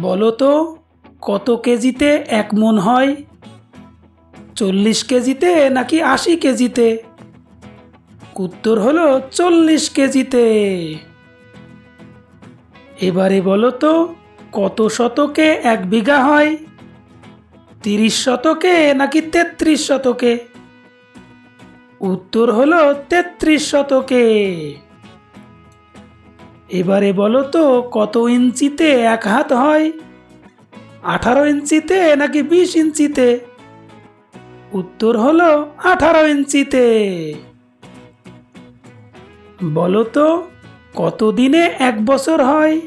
বলো তো, কত কেজিতে এক মন হয়? চল্লিশ কেজিতে নাকি আশি কেজিতে? উত্তর হলো চল্লিশ কেজিতে। এবারে বলো তো, কত শতকে এক বিঘা হয়? তিরিশ শতকে নাকি তেত্রিশ শতকে? উত্তর হলো তেত্রিশ শতকে। এবারে বলো তো, কত ইঞ্চিতে এক হাত হয়? আঠারো ইঞ্চিতে নাকি বিশ ইঞ্চিতে? উত্তর হলো আঠারো ইঞ্চিতে। বলো তো, কত দিনে এক বছর হয়?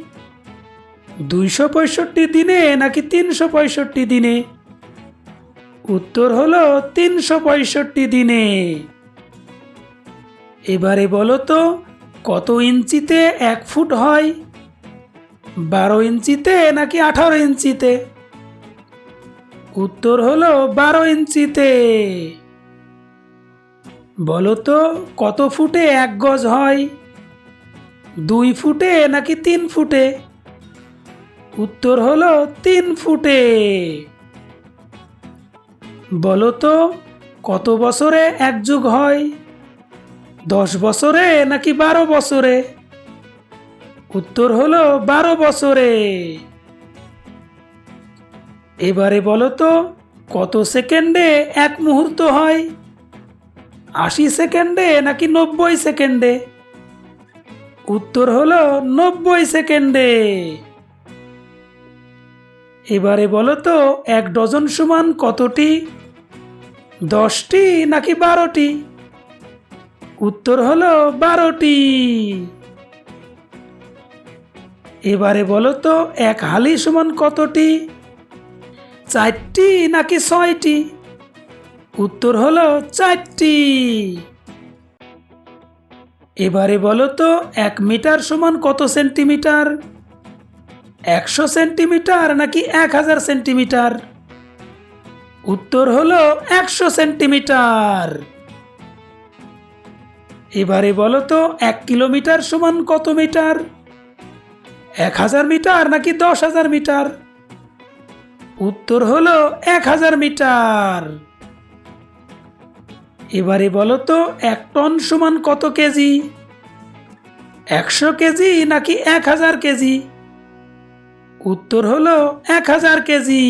দুইশো পঁয়ষট্টি দিনে নাকি তিনশো পঁয়ষট্টি দিনে? উত্তর হলো তিনশো পঁয়ষট্টি দিনে। এবারে বলো তো কত ইঞ্চিতে এক ফুট হয়? বারো ইঞ্চিতে নাকি আঠারো ইঞ্চিতে? উত্তর হলো বারো ইঞ্চিতে। বলো তো, কত ফুটে এক গজ হয়? দুই ফুটে নাকি তিন ফুটে? উত্তর হলো তিন ফুটে। বলো তো, কত বছরে এক যুগ হয়? দশ বছরে নাকি বারো বছরে? উত্তর হলো বারো বছরে। এবারে বলো তো, কত সেকেন্ডে এক মুহূর্ত হয়? আশি সেকেন্ডে নাকি নব্বই সেকেন্ডে? উত্তর হলো নব্বই সেকেন্ডে। এবারে বলো তো, এক ডজন সমান কতটি? দশটি নাকি বারোটি? উত্তর হলো বারোটি। এবারে বলো তো, এক হালি সমান কতটি? চারটি নাকি ছয়টি? উত্তর হলো চারটি। এবারে বলো তো, এক মিটার সমান কত সেন্টিমিটার? একশো সেন্টিমিটার নাকি এক হাজার সেন্টিমিটার? উত্তর হলো একশো সেন্টিমিটার। এবারে বলো তো, এক কিলোমিটার সমান কত মিটার? এক হাজার মিটার নাকি দশ হাজার মিটার? উত্তর হলো এক হাজার মিটার। এবারে বলো তো, এক টন সমান কত কেজি? একশো কেজি নাকি এক হাজার কেজি? উত্তর হলো এক হাজার কেজি।